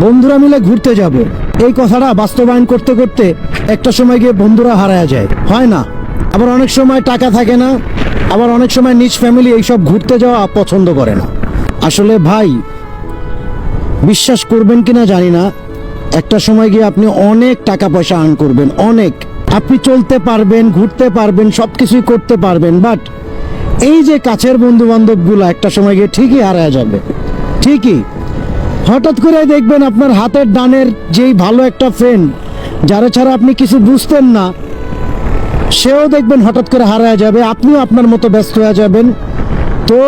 বন্ধুরা মিলে ঘুরতে যাব। এই কথাটা বাস্তবায়ন করতে করতে একটা সময় গিয়ে বন্ধুরা হারায় যায়। হয় না। আবার অনেক সময় টাকা থাকে না। আবার অনেক সময় নিজ ফ্যামিলি এইসব ঘুরতে যাওয়া পছন্দ করে না। আসলে ভাই, বিশ্বাস করবেন কিনা জানি না। একটা সময় গিয়ে আপনি অনেক টাকা পয়সা আর্ন করবেন, অনেক। আপনি চলতে পারবেন, ঘুরতে পারবেন সব কিছুই করতে পারবেন বাট এই যে কাছের বন্ধু বান্ধবগুলো একটা সময় গিয়ে ঠিকই হারায় যাবে। ঠিকই। হঠাৎ করে দেখবেন আপনার হাতের ডানের যেই ভালো একটা ফ্রেন্ড যারা ছাড়া আপনি কিছু বুঝতেন না, সেও দেখবেন হঠাৎ করে হারায় যাবে, আপনিও আপনার মতো ব্যস্ত হয়ে যাবেন। তো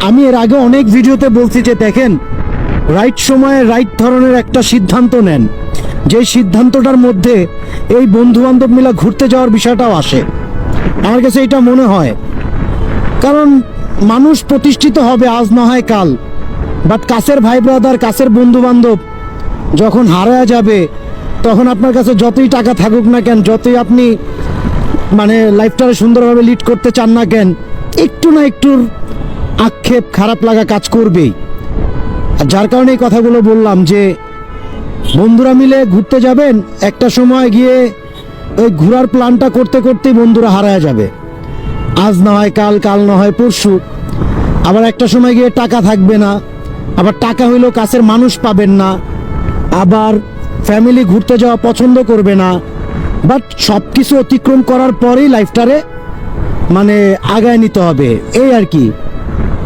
আমি এর আগে অনেক ভিডিওতে বলছি যে দেখেন রাইট সময়ে রাইট ধরনের একটা সিদ্ধান্ত নেন। যে সিদ্ধান্তটার মধ্যে এই বন্ধু বান্ধব মিলা ঘুরতে যাওয়ার বিষয়টাও আসে। আমার কাছে এটা মনে হয়। কারণ মানুষ প্রতিষ্ঠিত হবে আজ না হয় কাল। বাট কাছের ভাই ব্রাদার কাছের বন্ধু বান্ধব যখন হারায় যাবে, তখন আপনার কাছে যতই টাকা থাকুক না কেন, যতই আপনি মানে লাইফটাকে সুন্দরভাবে লিড করতে চান না কেন, একটু না একটুর আক্ষেপ খারাপ লাগা কাজ করবেই। আর যার কারণে এই কথাগুলো বললাম যে, বন্ধুরা মিলে ঘুরতে যাবেন, একটা সময় গিয়ে ওই ঘোরার প্ল্যানটা করতে করতেই বন্ধুরা হারায় যাবে। আজ না হয় কাল কাল না হয় পরশু। আবার একটা সময় গিয়ে টাকা থাকবে না। আবার টাকা হইলেও কাছের মানুষ পাবেন না। আবার ফ্যামিলি ঘুরতে যাওয়া পছন্দ করবে না। বাট সব কিছু অতিক্রম করার পরেই লাইফটারে মানে আগায় নিতে হবে। এই আর কি।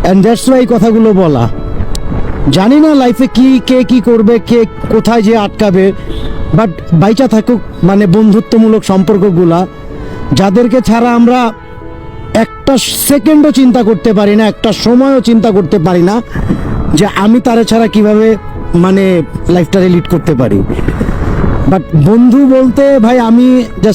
অ্যান্ড দ্যাটস ওয়াই কথাগুলো বলা। জানি না লাইফে কি, কে কি করবে, কে কোথায় যে আটকাবে। বাট বাইচা থাকুক মানে বন্ধুত্বমূলক সম্পর্কগুলা। যাদেরকে ছাড়া আমরা একটা সেকেন্ডও চিন্তা করতে পারি না, একটা সময়ও চিন্তা করতে পারি না। যে আমি তারা ছাড়া কীভাবে মানে লাইফটা লিড করতে পারি? বাট বন্ধু বলতে, ভাই, আমি জাস্ট